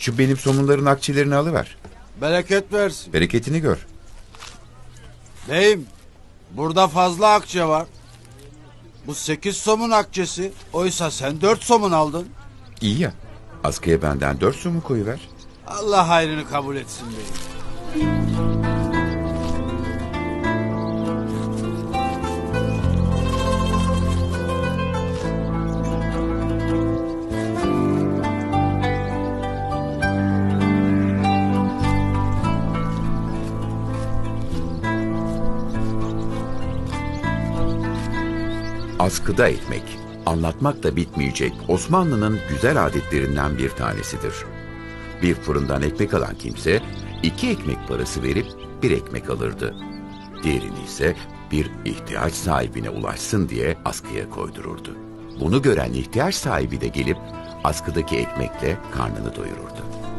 Şu benim somunların akçelerini alıver. Bereket versin. Bereketini gör. Beyim, burada fazla akçe var. Bu sekiz somun akçesi. Oysa sen dört somun aldın. İyi ya. Askıya benden dört somun koyuver. Allah hayrını kabul etsin beyim. Askıda ekmek. Anlatmak da bitmeyecek Osmanlı'nın güzel adetlerinden bir tanesidir. Bir fırından ekmek alan kimse iki ekmek parası verip bir ekmek alırdı. Diğerini ise bir ihtiyaç sahibine ulaşsın diye askıya koydururdu. Bunu gören ihtiyaç sahibi de gelip askıdaki ekmekle karnını doyururdu.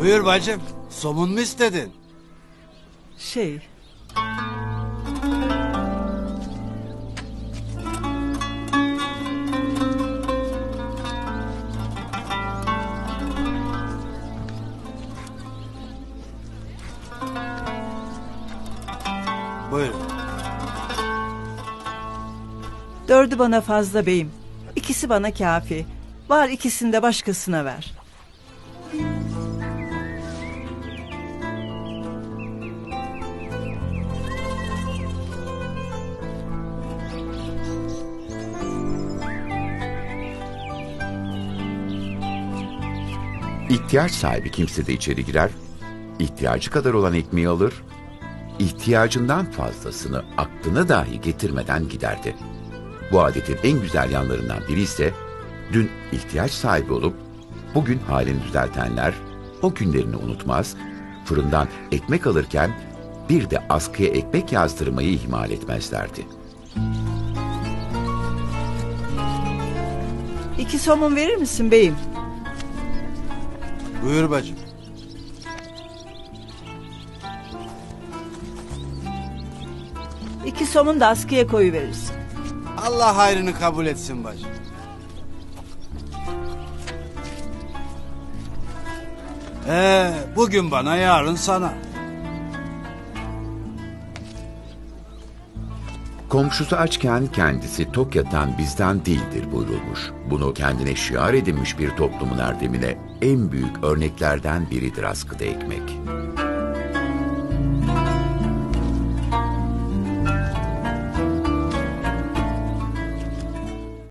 Buyur bacım. Somun mu istedin? Şey, Buyurun. dördü bana fazla beyim. İkisi bana kafi. Var ikisini de başkasına ver. İhtiyaç sahibi kimse de içeri girer, ihtiyacı kadar olan ekmeği alır, ihtiyacından fazlasını aklına dahi getirmeden giderdi. Bu adetin en güzel yanlarından biri ise dün ihtiyaç sahibi olup bugün halini düzeltenler o günlerini unutmaz, fırından ekmek alırken bir de askıya ekmek yazdırmayı ihmal etmezlerdi. İki somun verir misin beyim? Buyur bacım. İki somun da askıya koyu verirsin. Allah hayrını kabul etsin bacım. Ee, bugün bana yarın sana. Komşusu açken kendisi tok yatan bizden değildir buyurulmuş. Bunu kendine şiar edinmiş bir toplumun erdemine en büyük örneklerden biridir askıda ekmek.